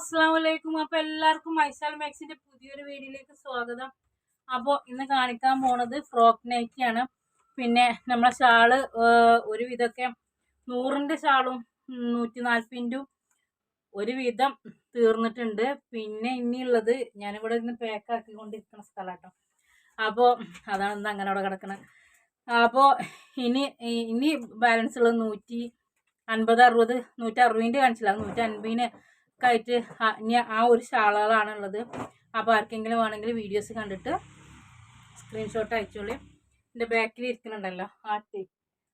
അസ്സാം വലൈക്കും അപ്പൊ എല്ലാവർക്കും മൈസാൽ മാക്സിന്റെ പുതിയൊരു വീഡിയോയിലേക്ക് സ്വാഗതം. അപ്പോൾ ഇന്ന് കാണിക്കാൻ പോണത് ഫ്രോക്ക് നൈറ്റിയാണ് പിന്നെ നമ്മളെ ഷാൾ ഒരു വിധമൊക്കെ നൂറിന്റെ ഷാളും നൂറ്റി ഒരു വിധം തീർന്നിട്ടുണ്ട്. പിന്നെ ഇനിയുള്ളത് ഞാനിവിടെ ഇന്ന് പാക്ക് കൊണ്ടിരിക്കുന്ന സ്ഥലം കേട്ടോ അപ്പോൾ അതാണ് ഇന്ന് അങ്ങനെ അവിടെ കിടക്കുന്നത് അപ്പോൾ ഇനി ഇനി ബാലൻസ് ഉള്ളത് നൂറ്റി അൻപത് അറുപത് നൂറ്റി അറുപതിന്റെ കാണിച്ചില്ല. നൂറ്റി അൻപതിന് ആയിട്ട് ഇനി ആ ഒരു ശാളകളാണുള്ളത് അപ്പോൾ ആർക്കെങ്കിലും വേണമെങ്കിൽ വീഡിയോസ് കണ്ടിട്ട് സ്ക്രീൻഷോട്ട് അയച്ചോളി. എന്റെ ബാക്കിൽ ഇരിക്കുന്നുണ്ടല്ലോ ആ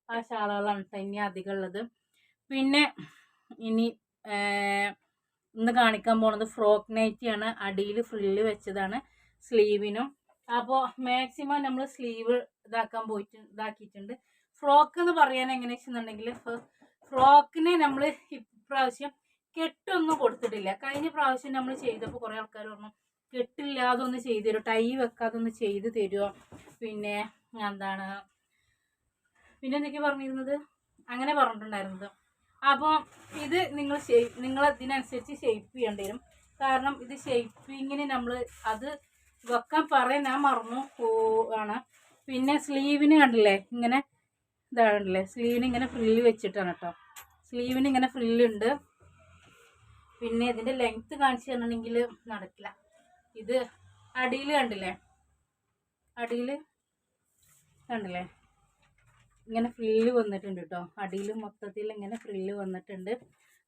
ആ ശാളകളാണ് കേട്ടോ ഇനി അധികം ഉള്ളത് പിന്നെ ഇനി ഇന്ന് കാണിക്കാൻ പോണത് ഫ്രോക്ക് നൈറ്റിയാണ് അടിയിൽ ഫ്രില്ല് വെച്ചതാണ് സ്ലീവിനും അപ്പോൾ മാക്സിമം നമ്മൾ സ്ലീവ് ഇതാക്കാൻ പോയിട്ട് ഇതാക്കിയിട്ടുണ്ട്. ഫ്രോക്ക് എന്ന് പറയാൻ എങ്ങനെയാണെന്നുണ്ടെങ്കിൽ ഫ്രോക്കിനെ നമ്മൾ ഇപ്രാവശ്യം കെട്ടൊന്നും കൊടുത്തിട്ടില്ല. കഴിഞ്ഞ പ്രാവശ്യം നമ്മൾ ചെയ്തപ്പോൾ കുറേ ആൾക്കാർ പറഞ്ഞു കെട്ടില്ലാതെ ഒന്ന് ചെയ്തു തരുമോ ടൈ വെക്കാതെ ഒന്ന് ചെയ്ത് തരുമോ പിന്നെ എന്താണ് പിന്നെ എന്തൊക്കെ പറഞ്ഞിരുന്നത്? അങ്ങനെ പറഞ്ഞിട്ടുണ്ടായിരുന്നത്. അപ്പോൾ ഇത് നിങ്ങൾ ഷേപ്പ് നിങ്ങൾ അതിനനുസരിച്ച് ഷേപ്പ് ചെയ്യേണ്ടി വരും. കാരണം ഇത് ഷെയ്പ്പിങ്ങിന് നമ്മൾ അത് വെക്കാൻ പറയാൻ ഞാൻ മറന്നു ആണ്. പിന്നെ സ്ലീവിന് കണ്ടില്ലേ ഇങ്ങനെ ഇതാണല്ലേ സ്ലീവിന് ഇങ്ങനെ ഫ്രില്ല് വെച്ചിട്ടാണ് കേട്ടോ സ്ലീവിന് ഇങ്ങനെ ഫ്രില്ലുണ്ട് പിന്നെ ഇതിന്റെ ലെങ്ത്ത് കാണിച്ചു തന്നിട്ടുണ്ടെങ്കിൽ നടക്കില്ല. ഇത് അടിയിൽ കണ്ടില്ലേ? അടിയിൽ കണ്ടില്ലേ? ഇങ്ങനെ ഫ്രില്ല് വന്നിട്ടുണ്ട് കേട്ടോ അടിയിൽ മൊത്തത്തിൽ ഇങ്ങനെ ഫ്രില്ല് വന്നിട്ടുണ്ട്.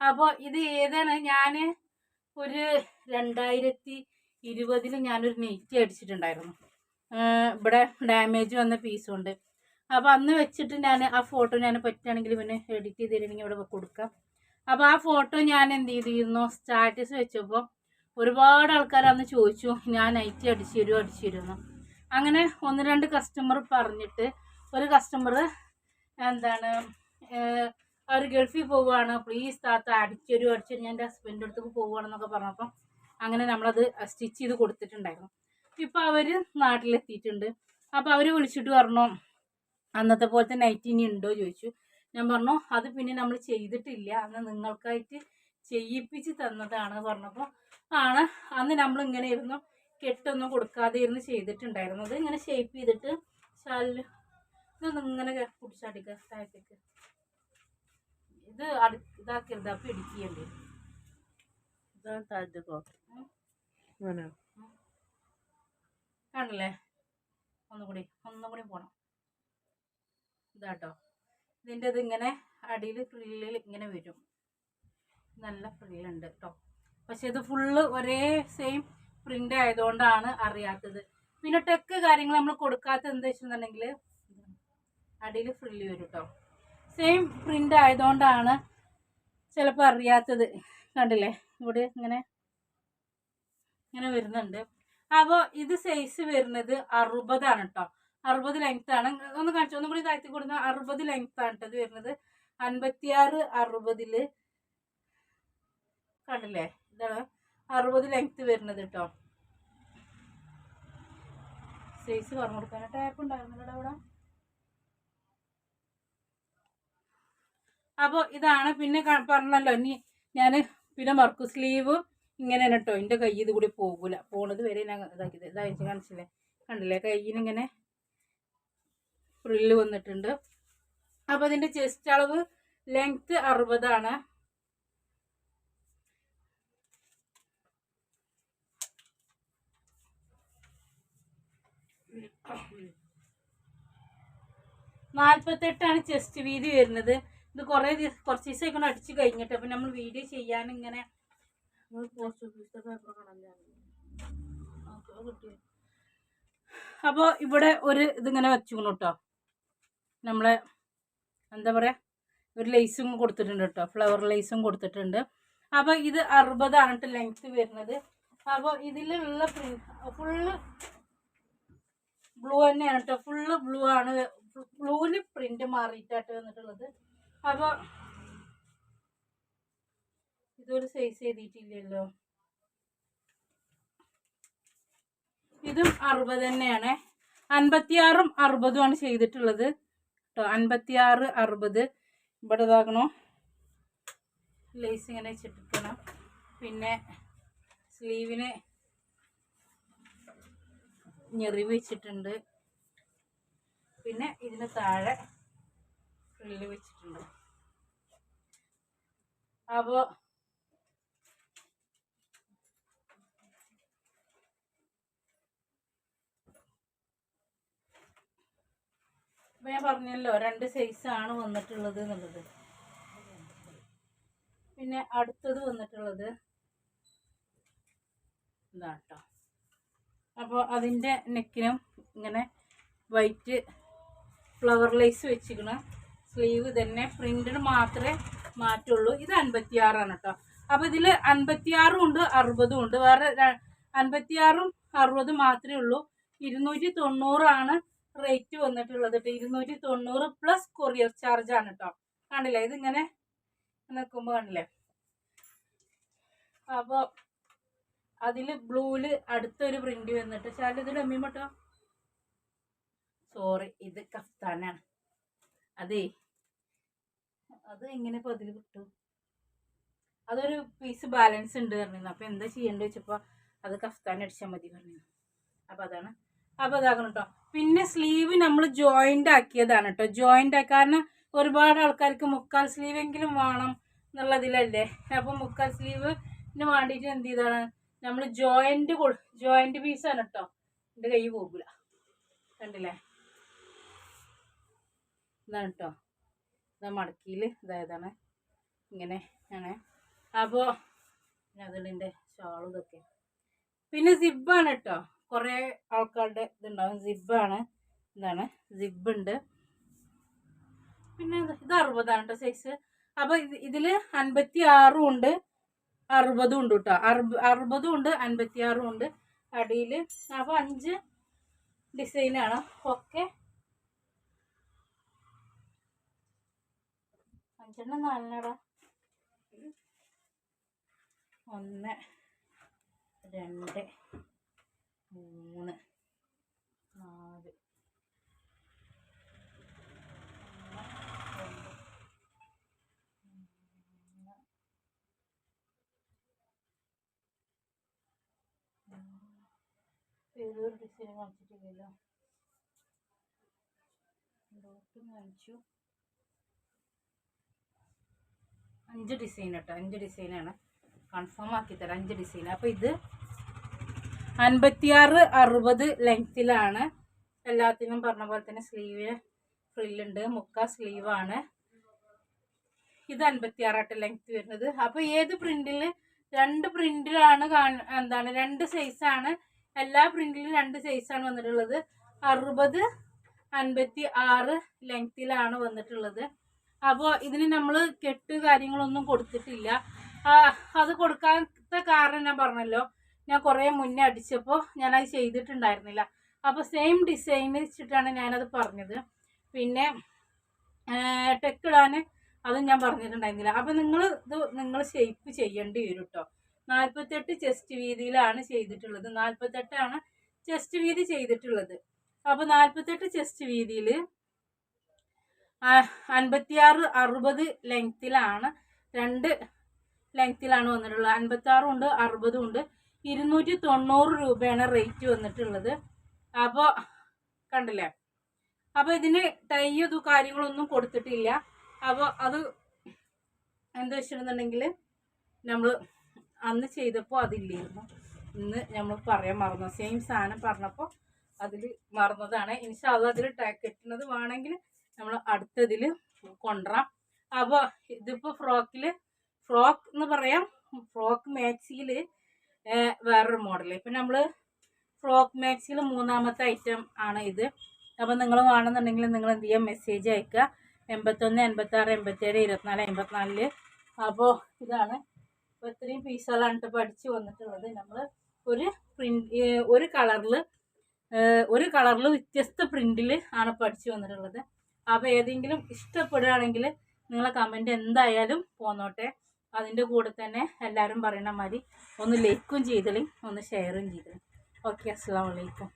അപ്പോൾ ഇത് ഏതാണ്? ഞാൻ ഒരു രണ്ടായിരത്തി ഇരുപതിൽ ഞാനൊരു നെറ്റ് അടിച്ചിട്ടുണ്ടായിരുന്നു. ഇവിടെ ഡാമേജ് വന്ന പീസുണ്ട് അപ്പോൾ അന്ന് വെച്ചിട്ട് ഞാൻ ആ ഫോട്ടോ ഞാൻ പറ്റുകയാണെങ്കിൽ പിന്നെ എഡിറ്റ് ചെയ്ത് തരണമെങ്കിൽ ഇവിടെ കൊടുക്കാം. അപ്പോൾ ആ ഫോട്ടോ ഞാൻ എന്ത് ചെയ്തിരുന്നു? സ്റ്റാറ്റസ് വെച്ചപ്പോൾ ഒരുപാട് ആൾക്കാർ അന്ന് ചോദിച്ചു. ഞാൻ നൈറ്റി അടിച്ചു തരുമോ അടിച്ചു അങ്ങനെ ഒന്ന് രണ്ട് കസ്റ്റമർ പറഞ്ഞിട്ട് ഒരു കസ്റ്റമർ എന്താണ് അവർ ഗൾഫിൽ പോവുകയാണ് പ്ലീസ് താത്ത അടിച്ചൊരു അടിച്ചൊരു ഞാൻ എന്റെ ഹസ്ബൻഡിന്റെ അടുത്തേക്ക് പോവുകയാണെന്നൊക്കെ പറഞ്ഞപ്പം അങ്ങനെ നമ്മളത് സ്റ്റിച്ച് ചെയ്ത് കൊടുത്തിട്ടുണ്ടായിരുന്നു. ഇപ്പോൾ അവർ നാട്ടിലെത്തിയിട്ടുണ്ട്. അപ്പോൾ അവർ വിളിച്ചിട്ട് പറഞ്ഞു അന്നത്തെ പോലത്തെ നൈറ്റ് ഇനി ഉണ്ടോ? ചോദിച്ചു. ഞാൻ പറഞ്ഞു അത് പിന്നെ നമ്മൾ ചെയ്തിട്ടില്ല. അന്ന് നിങ്ങൾക്കായിട്ട് ചെയ്യിപ്പിച്ച് തന്നതാണ് പറഞ്ഞപ്പോൾ ആണ്. അന്ന് നമ്മൾ ഇങ്ങനെ ഇരുന്നു. കെട്ടൊന്നും കൊടുക്കാതെ ഇരുന്ന് ചെയ്തിട്ടുണ്ടായിരുന്നത് ഇങ്ങനെ ഷേപ്പ് ചെയ്തിട്ട് ഇതൊന്നും ഇങ്ങനെ പിടിച്ചടിക്കുക താഴത്തേക്ക്. ഇത് അടി ഇതാക്കരുത്. അപ്പം ഇടിക്കേണ്ടി കണ്ടില്ലേ? ഒന്നുകൂടി ഒന്നുകൂടി പോണം. ഇതാട്ടോ. ഇതിന്റെ ഇതിങ്ങനെ അടിയിൽ ഫ്രില്ലിൽ ഇങ്ങനെ വരും. നല്ല ഫ്രില്ലുണ്ട് കേട്ടോ പക്ഷെ ഇത് ഫുള്ള് ഒരേ സെയിം പ്രിന്റ് ആയതുകൊണ്ടാണ് അറിയാത്തത്. പിന്നെ ടെക്ക് കാര്യങ്ങൾ നമ്മൾ കൊടുക്കാത്ത എന്താ വെച്ചിട്ടുണ്ടെങ്കിൽ അടിയിൽ ഫ്രില്ല് വരും കേട്ടോ സെയിം പ്രിന്റ് ആയതുകൊണ്ടാണ് ചിലപ്പോൾ അറിയാത്തത്. കണ്ടില്ലേ? ഇവിടെ ഇങ്ങനെ ഇങ്ങനെ വരുന്നുണ്ട്. അപ്പോൾ ഇത് സൈസ് വരുന്നത് അറുപതാണ് കേട്ടോ അറുപത് ലെങ്ത് ആണ്. ഒന്ന് കാണിച്ചു? ഒന്നും കൂടി താഴ്ത്തി കൊടുക്കുന്ന അറുപത് ലെങ്ത് ആണ് ഇത് വരുന്നത്. അൻപത്തിയാറ് അറുപതിൽ കണ്ടില്ലേ? ഇതാണ് അറുപത് ലെങ്ത് വരുന്നത് കേട്ടോ സൈസ് പറഞ്ഞു കൊടുക്കാൻ ടാപ്പ് ഉണ്ടായിരുന്നില്ല അവിടെ. അപ്പോൾ ഇതാണ് പിന്നെ പറഞ്ഞല്ലോ ഇനി ഞാൻ പിന്നെ മറക്കു സ്ലീവ് ഇങ്ങനെയാണ് കേട്ടോ എന്റെ കൈ ഇത് കൂടി പോകൂല. പോണത് വരെ ഞാൻ ഇതാക്കിയത്. ഇതായിട്ട് കാണിച്ചില്ലേ? കണ്ടില്ലേ? കയ്യിനിങ്ങനെ ഫ്രില്ല് വന്നിട്ടുണ്ട്. അപ്പോൾ ഇതിന്റെ ചെസ്റ്റ് അളവ് ലെങ്ത്ത് അറുപതാണ്. നാൽപ്പത്തെട്ടാണ് ചെസ്റ്റ് വീതി വരുന്നത്. ഇത് കുറേ ദിവസം കുറച്ച് ദിവസമൊക്കെ അടിച്ച് കഴിഞ്ഞിട്ട് അപ്പം നമ്മൾ വീഡിയോ ചെയ്യാൻ ഇങ്ങനെ പോസ്റ്റ് ഓഫീസിലെ പേപ്പർ അപ്പോൾ ഇവിടെ ഒരു ഇതിങ്ങനെ കേട്ടോ നമ്മളെ എന്താ പറയുക ഒരു ലേസും കൊടുത്തിട്ടുണ്ട് കേട്ടോ. ഫ്ലവർ ലേസും കൊടുത്തിട്ടുണ്ട്. അപ്പോൾ ഇത് അറുപതാണ് കേട്ടോ ലെങ്ത്ത് വരുന്നത്. അപ്പോൾ ഇതിലുള്ള ഫുള്ള് ബ്ലൂ തന്നെയാണ് കേട്ടോ ഫുള്ള് ബ്ലൂ ആണ്. ബ്ലൂവിൽ പ്രിന്റ് മാറിയിട്ടായിട്ട് വന്നിട്ടുള്ളത്. അപ്പോൾ ഇതൊരു സൈസ് ചെയ്തിട്ടില്ലല്ലോ ഇതും അറുപത് തന്നെയാണ്. അൻപത്തിയാറും അറുപതുമാണ് ചെയ്തിട്ടുള്ളത്. കേട്ടോ. അൻപത്തി ആറ് അറുപത്. ഇവിടെ ഇതാക്കണോ? ലേസ് ഇങ്ങനെ വെച്ചിട്ടിരിക്കണം പിന്നെ സ്ലീവിന് ഞെറിവ് വെച്ചിട്ടുണ്ട്. പിന്നെ ഇതിന് താഴെ ഫ്രില്ല് വെച്ചിട്ടുണ്ട്. അപ്പോൾ ഇപ്പൊ ഞാൻ പറഞ്ഞല്ലോ രണ്ട് സൈസാണ് വന്നിട്ടുള്ളത് എന്നുള്ളത്. പിന്നെ അടുത്തത് വന്നിട്ടുള്ളത് ഇതാട്ടോ അപ്പോൾ അതിന്റെ നെക്കിനും ഇങ്ങനെ വൈറ്റ് ഫ്ലവർ ലൈസ് വെച്ചിരിക്കണം. സ്ലീവ് തന്നെ പ്രിന്റിന് മാത്രമേ മാറ്റുള്ളൂ. ഇത് അൻപത്തിയാറാണ് കേട്ടോ അപ്പോൾ ഇതിൽ അൻപത്തിയാറും ഉണ്ട് അറുപതും ഉണ്ട്. വേറെ അൻപത്തിയാറും അറുപതും മാത്രമേ ഉള്ളൂ. ഇരുന്നൂറ്റി തൊണ്ണൂറാണ് റേറ്റ് വന്നിട്ടുള്ളത്. കേട്ടോ ഇരുന്നൂറ്റി തൊണ്ണൂറ് പ്ലസ് കൊറിയർ ചാർജ് ആണ് കേട്ടോ കാണില്ലേ ഇതിങ്ങനെ നിൽക്കുമ്പോൾ കണ്ടില്ലേ? അപ്പോൾ അതിൽ ബ്ലൂവിൽ അടുത്തൊരു പ്രിന്റ് വന്നിട്ട് ശാല ഇത് ഡമ്മിമട്ടോ സോറി ഇത് കഫ്താനാണ്. അതേ അത് എങ്ങനെ അതിൽ കിട്ടും? അതൊരു പീസ് ബാലൻസ് ഉണ്ട് പറഞ്ഞിരുന്നു. അപ്പോൾ എന്താ ചെയ്യേണ്ടത് വെച്ചപ്പോൾ അത് കഫ്താൻ അടിച്ചാൽ മതി പറഞ്ഞു അപ്പോൾ അതാണ് അപ്പോൾ അതാകണം കേട്ടോ പിന്നെ സ്ലീവ് നമ്മൾ ജോയിന്റ് ആക്കിയതാണ് കേട്ടോ ജോയിന്റ് ആക്കി കാരണം ഒരുപാട് ആൾക്കാർക്ക് മുക്കാൽ സ്ലീവെങ്കിലും വേണം എന്നുള്ളതിലല്ലേ. അപ്പോൾ മുക്കാൽ സ്ലീവിന് വേണ്ടിയിട്ട് എന്ത് ചെയ്താണ്? നമ്മൾ ജോയിന്റ് ജോയിന്റ് പീസാണ് കേട്ടോ എന്റെ കൈ പോകില്ല കണ്ടില്ലേ? ഇതാണ് കേട്ടോ ഇതാ മടക്കിയിൽ ഇതായതാണ് ഇങ്ങനെ ആണ് അപ്പോൾ അതിന്റെ ഷാളും ഇതൊക്കെ. പിന്നെ സിബാണ് കേട്ടോ കുറേ ആൾക്കാരുടെ ഇതുണ്ടാവും. സിബാണ് എന്താണ് സിബ് ഉണ്ട്. പിന്നെ ഇത് അറുപതാണ് കേട്ടോ സൈസ് അപ്പോൾ ഇത് ഇതിൽ അൻപത്തി ആറും ഉണ്ട്. അറുപതും ഉണ്ട് കേട്ടോ അറുപ അറുപതും ഉണ്ട് അൻപത്തി ആറും ഉണ്ട്. അടിയിൽ അപ്പോൾ അഞ്ച് ഡിസൈനാണ് ഒക്കെ അഞ്ചെണ്ണം നാലെണ്ണടാ. ഒന്ന് രണ്ട്. മൂന്ന്. നാല്. ഏതൊരു ഡിസൈൻ കാണിച്ചിട്ടില്ലല്ലോ. ഡോട്ടും കാണിച്ചു. അഞ്ച് ഡിസൈൻ കേട്ടോ. അഞ്ച് ഡിസൈനാണ് കൺഫേം ആക്കി തരാം. അഞ്ച് ഡിസൈൻ അപ്പോൾ ഇത് അൻപത്തിയാറ് അറുപത് ലെങ്ത്തിലാണ്. എല്ലാത്തിനും പറഞ്ഞ പോലെ തന്നെ സ്ലീവ് ഫ്രില്ലുണ്ട് മുക്കാ സ്ലീവാണ് ഇത് അൻപത്തിയാറാട്ട് ലെങ്ത് വരുന്നത്. അപ്പോൾ ഏത് പ്രിന്റിൽ രണ്ട് പ്രിന്റിലാണ് എന്താണ്? രണ്ട് സൈസാണ് എല്ലാ പ്രിന്റിലും രണ്ട് സൈസാണ് വന്നിട്ടുള്ളത്. അറുപത് അൻപത്തി ആറ് ലെങ്ത്തിലാണ് വന്നിട്ടുള്ളത്. അപ്പോൾ ഇതിന് നമ്മൾ കെട്ട് കാര്യങ്ങളൊന്നും കൊടുത്തിട്ടില്ല. അത് കൊടുക്കാത്ത കാരണം ഞാൻ പറഞ്ഞല്ലോ. ഞാൻ കുറേ മുന്നേ അടിച്ചപ്പോൾ ഞാനത് ചെയ്തിട്ടുണ്ടായിരുന്നില്ല. അപ്പോൾ സെയിം ഡിസൈൻ വെച്ചിട്ടാണ് ഞാനത് പറഞ്ഞത്. പിന്നെ ടെക്ക് ഇടാൻ അതും ഞാൻ പറഞ്ഞിട്ടുണ്ടായിരുന്നില്ല. അപ്പോൾ നിങ്ങൾ ഇത് നിങ്ങൾ ഷേപ്പ് ചെയ്യേണ്ടി വരും കേട്ടോ നാൽപ്പത്തെട്ട് ചെസ്റ്റ് വീതിയിലാണ് ചെയ്തിട്ടുള്ളത്. നാൽപ്പത്തെട്ടാണ് ചെസ്റ്റ് വീതി ചെയ്തിട്ടുള്ളത്. അപ്പോൾ നാൽപ്പത്തെട്ട് ചെസ്റ്റ് വീതിയിൽ അൻപത്തിയാറ് അറുപത് ലെങ്ത്തിലാണ് രണ്ട് ലെങ്ത്തിലാണ് വന്നിട്ടുള്ളത്. അൻപത്താറും ഉണ്ട് അറുപതും ഉണ്ട്. ഇരുന്നൂറ്റി തൊണ്ണൂറ് രൂപയാണ് റേറ്റ് വന്നിട്ടുള്ളത്. അപ്പോൾ കണ്ടില്ലേ? അപ്പോൾ ഇതിന് ടൈയോ ഇതു കാര്യങ്ങളൊന്നും കൊടുത്തിട്ടില്ല. അപ്പോൾ അത് എന്താ വെച്ചിട്ടുണ്ടെന്നുണ്ടെങ്കിൽ നമ്മൾ അന്ന് ചെയ്തപ്പോൾ അതില്ലായിരുന്നു. ഇന്ന് നമ്മൾ പറയാൻ മറന്നു. സെയിം സാധനം പറഞ്ഞപ്പോൾ അതിൽ മറന്നതാണ്. ഇൻഷാല്ല അതിൽ കിട്ടുന്നത് വേണമെങ്കിൽ നമ്മൾ അടുത്തതിൽ കൊണ്ടുവരാം. അപ്പോൾ ഇതിപ്പോൾ ഫ്രോക്കിൽ ഫ്രോക്ക് എന്ന് പറയാം. ഫ്രോക്ക് മാക്സിയിൽ വേറൊരു മോഡൽ ഇപ്പം നമ്മൾ ഫ്രോക്ക് മാക്സിൽ മൂന്നാമത്തെ ഐറ്റം ആണ് ഇത്. അപ്പം നിങ്ങൾ വേണമെന്നുണ്ടെങ്കിൽ നിങ്ങൾ എന്ത് ചെയ്യുക മെസ്സേജ് അയക്കുക എൺപത്തൊന്ന് എൺപത്താറ് എൺപത്തേഴ് ഇരുപത്തിനാല് എൺപത്തിനാലിൽ. അപ്പോൾ ഇതാണ്. അപ്പോൾ ഇത്രയും പീസുകളാണ് ഇപ്പോൾ പഠിച്ച് വന്നിട്ടുള്ളത്. നമ്മൾ ഒരു പ്രിന്റ് ഒരു കളറിൽ ഒരു കളറിൽ വ്യത്യസ്ത പ്രിന്റിൽ ആണ് പഠിച്ചു വന്നിട്ടുള്ളത്. അപ്പോൾ ഏതെങ്കിലും ഇഷ്ടപ്പെടുകയാണെങ്കിൽ നിങ്ങളെ കമന്റ് എന്തായാലും പോന്നോട്ടെ. അതിന്റെ കൂടെ തന്നെ എല്ലാവരും പറയണ മാതിരി ഒന്ന് ലൈക്കും ചെയ്തളി ഒന്ന് ഷെയറും ചെയ്തളി ഓക്കെ അസ്സാം വലൈക്കും